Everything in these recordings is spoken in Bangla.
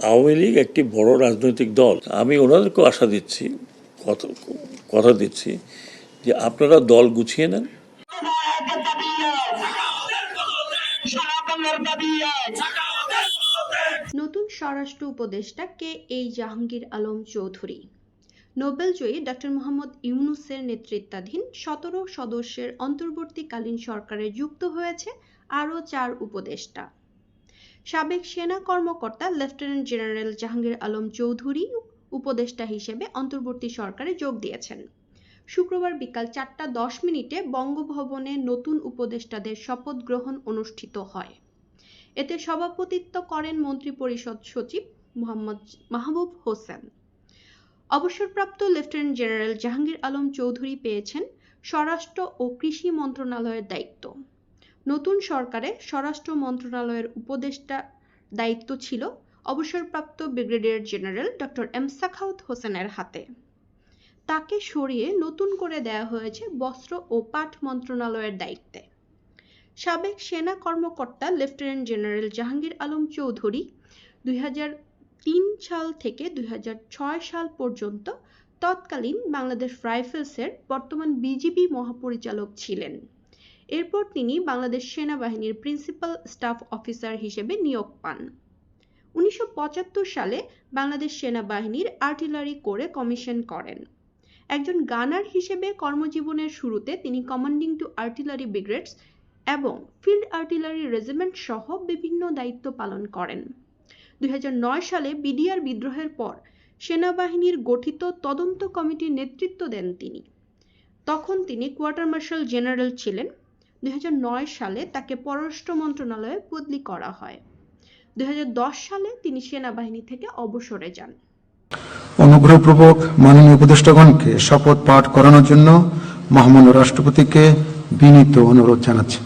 আওয়ামী লীগ একটি বড় রাজনৈতিক দল। আমি ওনাদেরকেও আশা দিচ্ছি কথা দিচ্ছি যে আপনারা দল গুছিয়ে নেন। নতুন স্বরাষ্ট্র উপদেষ্টা কে এই জাহাঙ্গীর আলম চৌধুরী। নোবেলজয়ী ডক্টর মোহাম্মদ ইউনুসের নেতৃত্বাধীন সতেরো সদস্যের অন্তর্বর্তীকালীন সরকারে যুক্ত হয়েছে আরও চার উপদেষ্টা। সাবেক সেনা কর্মকর্তা লেফটেন্যান্ট জেনারেল জাহাঙ্গীর আলম চৌধুরী উপদেষ্টা হিসেবে অন্তর্বর্তী সরকারে যোগ দিয়েছেন। শুক্রবার বিকাল চারটা দশ মিনিটে বঙ্গভবনে নতুন উপদেষ্টাদের শপথ গ্রহণ অনুষ্ঠিত হয়। এতে সভাপতিত্ব করেন মন্ত্রিপরিষদ সচিব মোহাম্মদ মাহবুব হোসেন। অবসরপ্রাপ্ত লেফটেন্যান্ট জেনারেল জাহাঙ্গীর আলম চৌধুরী পেয়েছেন স্বরাষ্ট্র ও কৃষি মন্ত্রণালয়ের দায়িত্ব। নতুন সরকারে স্বরাষ্ট্র মন্ত্রণালয়ের উপদেষ্টা দায়িত্ব ছিল অবসরপ্রাপ্ত brigadier general doctor M Sakhawat হোসেনের হাতে। তাকে সরিয়ে নতুন করে দেয়া হয়েছে বস্ত্র ও পাট মন্ত্রণালয়ের দায়িত্বে। সাবেক সেনা কর্মকর্তা লেফটেন্যান্ট জেনারেল জাহাঙ্গীর আলম চৌধুরী দুই হাজার তিন সাল থেকে দুই হাজার ছয় সাল পর্যন্ত তৎকালীন বাংলাদেশ রাইফেলসের বর্তমান বিজিবি মহাপরিচালক ছিলেন। এরপর তিনি বাংলাদেশ সেনাবাহিনীর প্রিন্সিপাল স্টাফ অফিসার হিসেবে নিয়োগ পান। উনিশশো পঁচাত্তর সালে বাংলাদেশ সেনাবাহিনীর আর্টিলারি কোরে কমিশন করেন। একজন গানার হিসেবে কর্মজীবনের শুরুতে তিনি কমান্ডিং টু আর্টিলারি ব্রিগেডস এবং ফিল্ড আর্টিলারি রেজিমেন্ট সহ বিভিন্ন দায়িত্ব পালন করেন। দুই হাজার নয় সালে বিডিআর বিদ্রোহের পর সেনাবাহিনীর গঠিত তদন্ত কমিটির নেতৃত্ব দেন তিনি। তখন তিনি কোয়ার্টার মার্শাল জেনারেল ছিলেন। দুই সালে তাকে পররাষ্ট্র মন্ত্রণালয়ে বদলি করা হয়। দুই সালে তিনি সেনাবাহিনী থেকে অবসরে যান। অনুগ্রহপূর্বক মাননীয় উপদেষ্টাগণকে শপথ পাঠ করানোর জন্য মহামান্য রাষ্ট্রপতিকে বিনীত অনুরোধ জানাচ্ছি।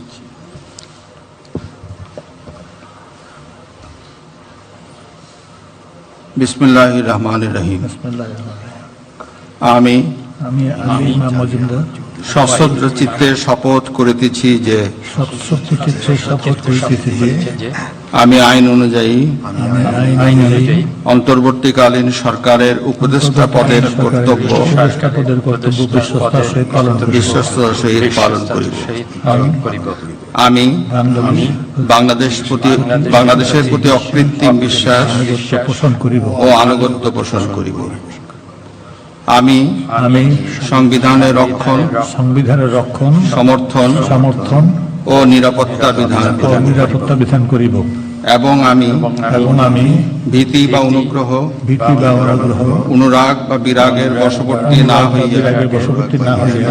বিসমুল্লাহ রহমান রহিম। আমি আমি মজুমদার সশ্রদ্র চিত্তে শপথ করিতেছি যে সত্যচিত্রে শপথ করিতেছি যে আমি আইন অনুযায়ী অন্তর্বর্তীকালীন সরকারের উপদেষ্টা পদের কর্তব্য সহিত পালন করিব। আমি বাংলাদেশ প্রতি বাংলাদেশের প্রতি অকৃত্রিম বিশ্বাস পোষণ করিব। ও আনুগত্য পোষণ করিব। আমি আমি সংবিধানের রক্ষণ সংবিধানের রক্ষণ সমর্থন সমর্থন ও নিরাপত্তা বিধান নিরাপত্তা বিধান করিব। এবং আমি এবং আমি ভীতি বা অনুগ্রহ ভীতি বা অনুগ্রহ অনুরাগ বা বিরাগের বশবর্তী না হইয়া বশবর্তী না হইয়া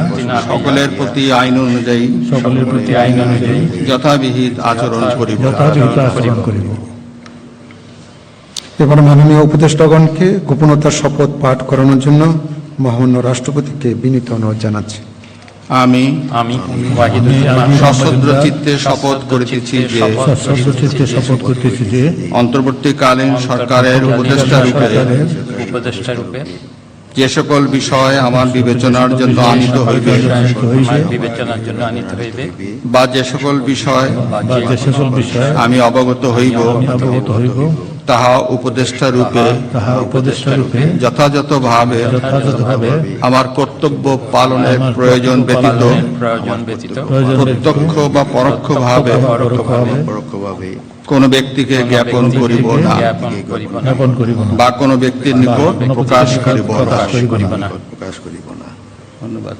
সকলের প্রতি আইন অনুযায়ী সকলের প্রতি আইন অনুযায়ী যথাবিহিত আচরণ করিব। যথাযথ আচরণ করিব। এবার মাননীয় উপদেষ্টাগণকে গোপনতার শপথ পাঠ করানোর জন্য মহামান্য রাষ্ট্রপতিকে বিনীত অনুরোধ জানাচ্ছি। আমি আমি আমি আমি চিত্তে শপথ করিতেছি যে সশস্ত্র চিত্তে শপথ করতেছি যে অন্তর্বর্তীকালীন সরকারের উপদেষ্টা রূপে উপদেষ্টা রূপে যে সকল বিষয় আমার বিবেচনার জন্য আনিত হইবে বিবেচনার জন্য আনিত হইবে। বা যে সকল বিষয় বা যে সকল বিষয়ে আমি অবগত হইব। আমি অবগত হইব। তাহা উপদেষ্টা রূপে তাহা উপদেষ্টা রূপে যথাযথভাবে যথাযথভাবে আমার কর্তব্য পালনের প্রয়োজন ব্যতীত প্রয়োজন ব্যতীত প্রত্যক্ষ বা পরোক্ষভাবে পরোক্ষভাবে কোন ব্যক্তিকে জ্ঞাপন করিব না। জ্ঞাপন করিব না। জ্ঞাপন করিব না। বা কোন ব্যক্তির নিকট প্রকাশ করিব না। প্রকাশ করিব না। ধন্যবাদ।